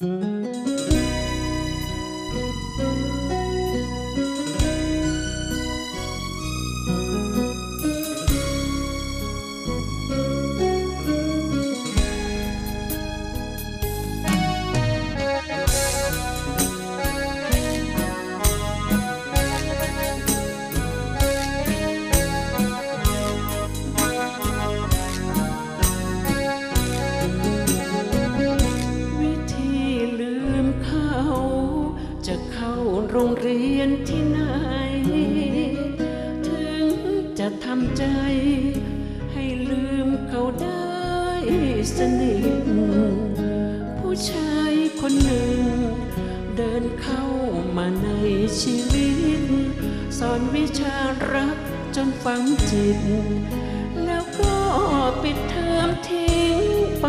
วิ รงเรียนที่ไหน ถึงจะทำใจ ให้ลืมเขาได้สนิทผู้ชายคนหนึ่ง เดินเข้ามาในชีวิต สอนวิชารักจนฝังจิต แล้วก็ปิดเทอมทิ้งไป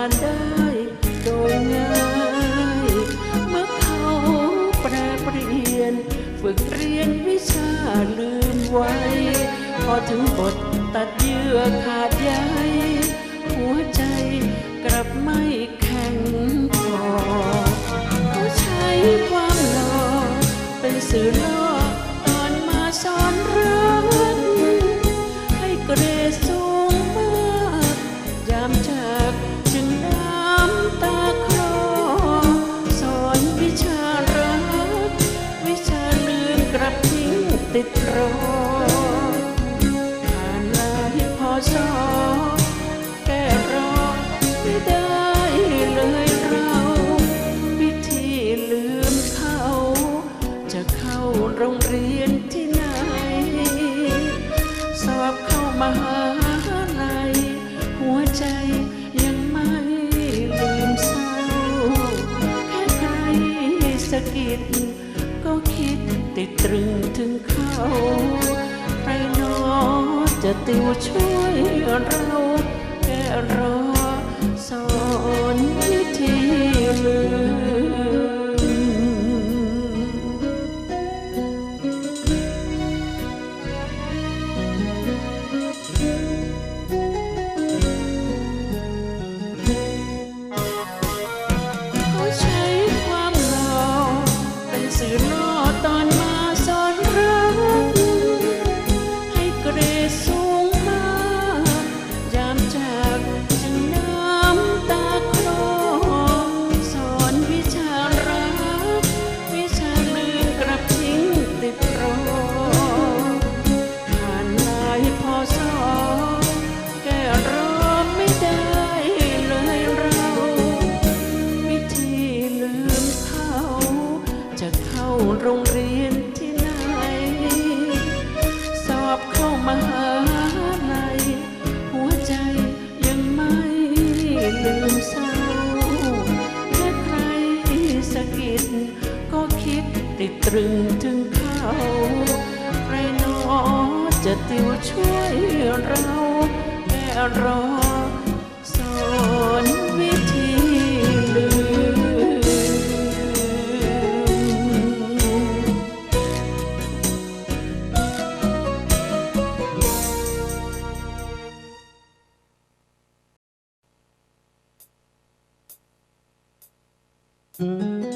านได้โดยง่ายเมื่อเขาแปรเปลี่ยน ฝึกเรียนวิชาลืมไว้ พอถึงบทตัดเยื่อขาดใยหัวใจกลับไม่แข็งพอเขาใช้ความหล่อเป็นสื่อล่อ ติดรอผ่านลายพอสอแก้รอไม่ได้เลยเราวิธีลืมเขา จะเข้าโรงเรียนที่ไหน สอบเข้ามหาลัยหัวใจยังไม่ลืมเศร้า แค่ใครสะกิด ติดตรึงถึงเขาใครนอจะติวช่วยเราแค่รอสอนวิธี หาลัยหัวใจยังไม่ลืมเศร้าแค่ใครสะกิดก็คิดติดตรึงถึงเขาใครนอจะติวช่วยเราแค่รอส Mm-hmm.